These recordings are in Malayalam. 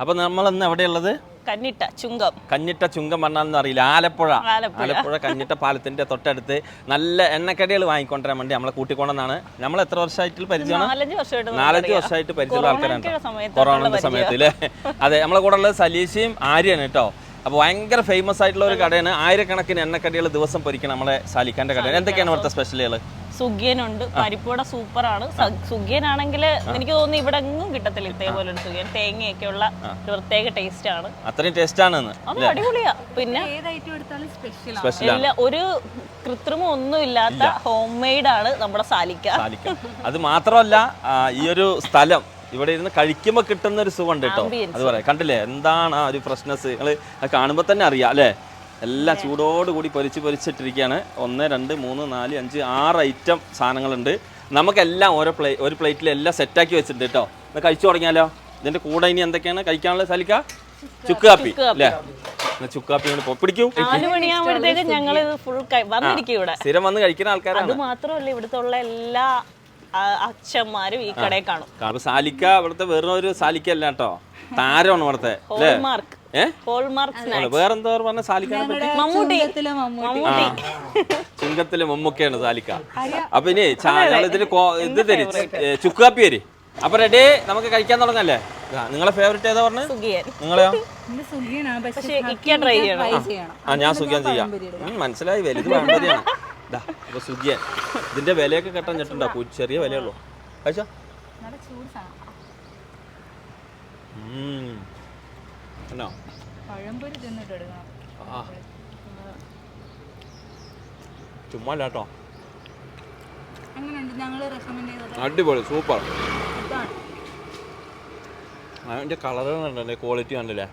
അപ്പൊ നമ്മൾ ഇന്ന് എവിടെയുള്ളത്? കന്നിട്ട ചുങ്കം. കന്നിട്ട ചുങ്കം പറഞ്ഞാൽ അറിയില്ല. ആലപ്പുഴ. ആലപ്പുഴ. കന്നിട്ട കഞ്ഞിട്ട പാലത്തിന്റെ തൊട്ടടുത്ത് നല്ല എണ്ണക്കടികൾ വാങ്ങിക്കൊണ്ടിരാൻ വേണ്ടി നമ്മളെ കൂട്ടിക്കൊണ്ടെന്നാണ്. നമ്മൾ എത്ര വർഷമായിട്ട് പരിചയമാണ്? നാലഞ്ച് വർഷമായിട്ട് പരിചയമുള്ള ആൾക്കാരാണ് കൊറോണ അല്ലേ അതെ നമ്മളെ കൂടെ ഉള്ളത് സലീഷയും ആര്യാണ് കേട്ടോ. അപ്പോൾ ഭയങ്കര ഫേമസ് ആയിട്ടുള്ള ഒരു കടയാണ്. ആയിരക്കണക്കിന് എണ്ണക്കടികൾ ദിവസം പൊരിക്കണം നമ്മളെ സാലിക്കാന്റെ കടയാണ് എന്തൊക്കെയാണ് ഇവിടുത്തെ സ്പെഷ്യലുകൾ സുഖിയനുണ്ട്. പരിപ്പുവട സൂപ്പറാണ്. സുഖിയനാണെങ്കിൽ എനിക്ക് തോന്നുന്നു ഇവിടെ എങ്ങും കിട്ടത്തില്ല ഇതേപോലെ ഒരു സുഖിയൻ. തേങ്ങയൊക്കെ ഉള്ള ഒരു പ്രത്യേക ടേസ്റ്റ് ആണ് അത്രയും ടേസ്റ്റ് ആണ് അത് അടിപൊളിയാ. പിന്നെ ഇല്ല ഒരു കൃത്രിമം ഒന്നും ഇല്ലാത്ത ഹോം മെയ്ഡ് ആണ് നമ്മുടെ സാലിക്ക. അത് മാത്രമല്ല ഈ ഒരു സ്ഥലം ഇവിടെ ഇരുന്ന് കഴിക്കുമ്പോൾ കിട്ടുന്ന ഒരു സുഖം ഉണ്ട് കേട്ടോ അത് പറയാം. കണ്ടില്ലേ? എന്താണ് ആ ഒരു ഫ്രഷ്നെസ് നിങ്ങൾ കാണുമ്പോൾ തന്നെ അറിയാം അല്ലേ? എല്ലാം ചൂടോട് കൂടി പൊരിച്ച് പൊരിച്ചിട്ടിരിക്കുകയാണ്. ഒന്ന് രണ്ട് മൂന്ന് നാല് അഞ്ച് ആറ് ഐറ്റം സാധനങ്ങളുണ്ട്. നമുക്കെല്ലാം ഓരോ പ്ലേ ഒരു പ്ലേറ്റിൽ എല്ലാം സെറ്റാക്കി വെച്ചിട്ടുണ്ട് കേട്ടോ. ഒന്ന് കഴിച്ചു തുടങ്ങിയാലോ? ഇതിന്റെ കൂടെ ഇനി എന്തൊക്കെയാണ് കഴിക്കാനുള്ള സലിക്ക? ചുക്ക് കാപ്പി. അല്ലേ? സ്ഥിരം വന്ന് കഴിക്കുന്ന ആൾക്കാരാണ്. അത് മാത്രമല്ല ഇവിടുത്തെ ഉള്ള എല്ലാ അച്ഛന്മാരും ഈ കടയിൽ കാണും. സാലിക്ക ഇവിടുത്തെ വെറും ഒരു സാലിക്ക അല്ല കേട്ടോ. താരമാണ് ഇവിടുത്തെ വേറെന്തോ പറഞ്ഞ സാലിക്കാനെ പറ്റി? മമ്മൂട്ടി. മമ്മൂട്ടി. മമ്മൂട്ടി. ചുങ്കത്തിലെ മമ്മൂക്കയാണ് സാലിക്ക. അപ്പൊ ഇനി ഇതിന് ഇത് തരും. ചുക്കാപ്പി തരി അപ്പൊ റെഡി നമുക്ക് കഴിക്കാൻ തുടങ്ങല്ലേ? നിങ്ങളെ ഫേവറേറ്റ് ഏതാ പറഞ്ഞു? നിങ്ങളെയോ? എന്റെ സുഖിയാണ് പക്ഷെ പക്ഷെ ഇക്ക ട്രൈ ചെയ്യണം. ആ ഞാൻ സുഖിയാൻ ചെയ്യാം. മനസ്സിലായി വലുത് വേണ്ടതാണ് അപ്പൊ സുഖിയൻ. ഇതിന്റെ വിലയൊക്കെ കെട്ടാൻ ചെട്ടുണ്ടോ കു- ചെറിയ വിലയുള്ളൂ കഴിച്ചോ? സാധനം പഴംപൊരി തിന്നിട്ട് എടുക്കണം. ആ ചുമ്മാ കേട്ടോ അങ്ങനെയുണ്ട്. ഞങ്ങൾ റെക്കമെൻഡ് ചെയ്തത്. അടിപൊളി സൂപ്പർ. അതിന്റെ അതിന്റെ കളർ കണ്ടല്ലേ ക്വാളിറ്റി കണ്ടില്ലേ?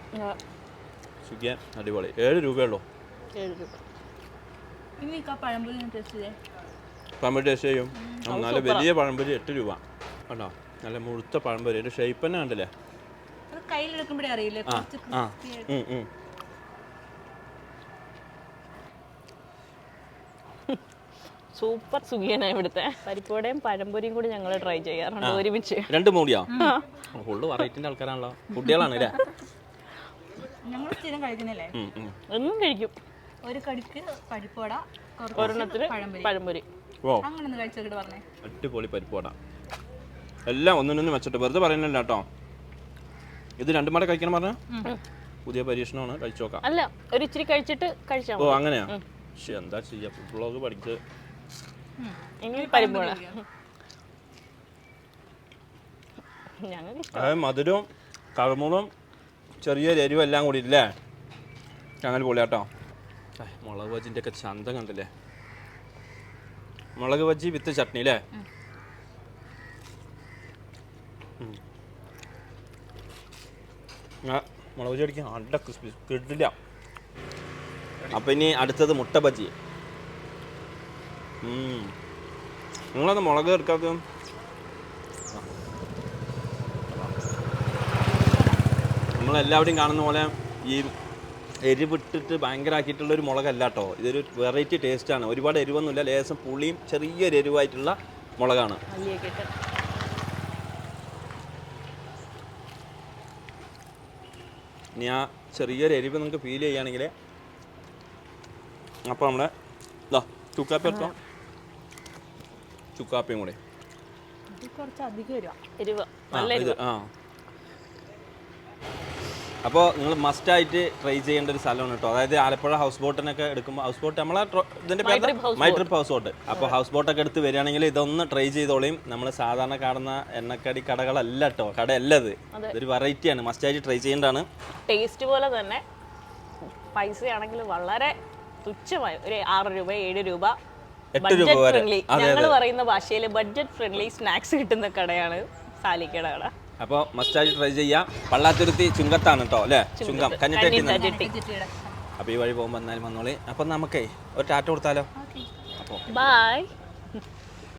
സുഖിയാൻ അടിപൊളി. ഏഴ് രൂപയുള്ളൂ. പഴംപൊരി ടേസ്റ്റ് ചെയ്യും. നല്ല വലിയ പഴംപൊരി എട്ട് രൂപ. കണ്ടോ? നല്ല മുഴുത്ത പഴംപൊരി. എന്റെ ഷേപ്പ് തന്നെ കണ്ടില്ലേ? കയ്യിലെടുക്കുമ്പോഴേ അറിയില്ലേ? കുറച്ച് crispy ആയിട്ട്. ഉം, ഉം. സൂപ്പർ സുഖിയനാണ് ഇവിടുത്തെ? പരിപ്പോടെയും പഴംപൊരിയും കൂടി ഞങ്ങൾ ട്രൈ ചെയ്യാറുണ്ട് ഒരുമിച്ച്. രണ്ട് മൂടിയോ? ഫുള്ള് വെറൈറ്റിന്റെ ആൾക്കാരാണല്ലോ. കുട്ടികളാണ് അല്ലേ? ഞങ്ങൾ സ്ഥിരം കഴിക്കുന്നില്ലേ ഉം, ഉം. എന്നും കഴിക്കും. ഒരു കടിക്ക് പരിപ്പോട കുറച്ച് ഒരെണ്ണത്തിന് പഴംപൊരി. പഴംപൊരി. ഓ അങ്ങനെ ഒന്ന് കഴിച്ചോക്കിട്ട് പറഞ്ഞേ. അടിപൊളി പരിപ്പോട എല്ലാം ഒന്നിനൊന്നും വെച്ചിട്ട് വെറുതെ പറയുന്നില്ല കേട്ടോ. ഇത് രണ്ടും കൂടെ കഴിക്കണം പറഞ്ഞ? പുതിയ പരീക്ഷണമാണ് കഴിച്ചു നോക്കാം അല്ല ഒരു ഇച്ചിരി കഴിച്ചിട്ട് കഴിച്ചാൽ ഓ അങ്ങനെയാ? പക്ഷെ എന്താ ചെയ്യാ? ഫുഡ് ബ്ലോഗ് പഠിച്ച് അതായത് മധുരവും കഴമുളും ചെറിയ എരിവും എല്ലാം കൂടി ഇല്ലേ അങ്ങനെ പൊളിയാട്ടോ മുളക് ബജിന്റെ ഒക്കെ ചന്തം കണ്ടില്ലേ? മുളക് ബജി വിത്ത് ചട്നി അല്ലേ മുളക് അടിക്കാൻ നല്ല ക്രിസ്പി കിട്ടില്ല. അപ്പം ഇനി അടുത്തത് മുട്ട ബജി. നിങ്ങളത് മുളക് എടുക്കാത്ത നമ്മളെല്ലാവരും കാണുന്ന പോലെ ഈ എരിവിട്ടിട്ട് ഭയങ്കര ആക്കിയിട്ടുള്ള ഒരു മുളകല്ല കേട്ടോ ഇതൊരു വെറൈറ്റി ടേസ്റ്റാണ് ഒരുപാട് എരിവൊന്നുമില്ല. ലേശം പുളിയും ചെറിയൊരു എരിവായിട്ടുള്ള മുളകാണ്. ഇനി ആ ചെറിയൊരു എരിവ് നിങ്ങൾക്ക് ഫീൽ ചെയ്യുകയാണെങ്കിൽ അപ്പോൾ നമ്മുടെ ഇതാ ചുക്കാപ്പി എടുത്തോ? ചുക്കാപ്പിയും കൂടെ. ഇത് കുറച്ച് അധികം വരുവാ എരിവ്. ആ, ഇത് ആ. അപ്പോൾ നിങ്ങൾ മസ്റ്റായിട്ട് ട്രൈ ചെയ്യേണ്ട ഒരു സ്ഥലമാണ് കേട്ടോ അതായത് ആലപ്പുഴ ഹൗസ് ബോട്ടിനൊക്കെ എടുക്കുമ്പോൾ ഹൗസ് ബോട്ട് നമ്മളെ ഇതിന്റെ ഇതിന്റെ പേര് മൈ ട്രിപ്പ് ഹൗസ് ബോട്ട് അപ്പോൾ ഹൗസ് ബോട്ടൊക്കെ എടുത്ത് വരികയാണെങ്കിൽ ഇതൊന്ന് ട്രൈ ചെയ്തോളിയും നമ്മൾ സാധാരണ കാണുന്ന എണ്ണക്കടി കടകളല്ല കേട്ടോ കടയല്ല ഇത്. ഇതൊരു വെറൈറ്റിയാണ് മസ്റ്റായിട്ട് ട്രൈ ചെയ്യേണ്ടതാണ്. ടേസ്റ്റ് പോലെ തന്നെ പൈസയാണെങ്കിൽ വളരെ തുച്ഛമായി. ഒരു ആറ് രൂപ ഏഴ് രൂപ. ബഡ്ജറ്റ്. ഫ്രണ്ട്ലി ഞങ്ങൾ പറയുന്ന ഭാഷയിൽ ബഡ്ജറ്റ് ഫ്രണ്ട്ലി സ്നാക്സ് കിട്ടുന്ന കടയാണ് സാലിക്കട കട. അപ്പോൾ മസ്റ്റാജ് ട്രൈ ചെയ്യാം. പള്ളാത്തുരുത്തി ചുങ്കത്താണ് കേട്ടോ അല്ലേ? ചുങ്കം. കഞ്ഞിട്ടേക്ക് കഞ്ഞിട്ട അപ്പോൾ ഈ വഴി പോകുമ്പോൾ എന്നാലും വന്നോളി. അപ്പോൾ നമുക്കേ ഒരു ടാറ്റ കൊടുത്താലോ? ഓക്കെ. അപ്പോൾ ബൈ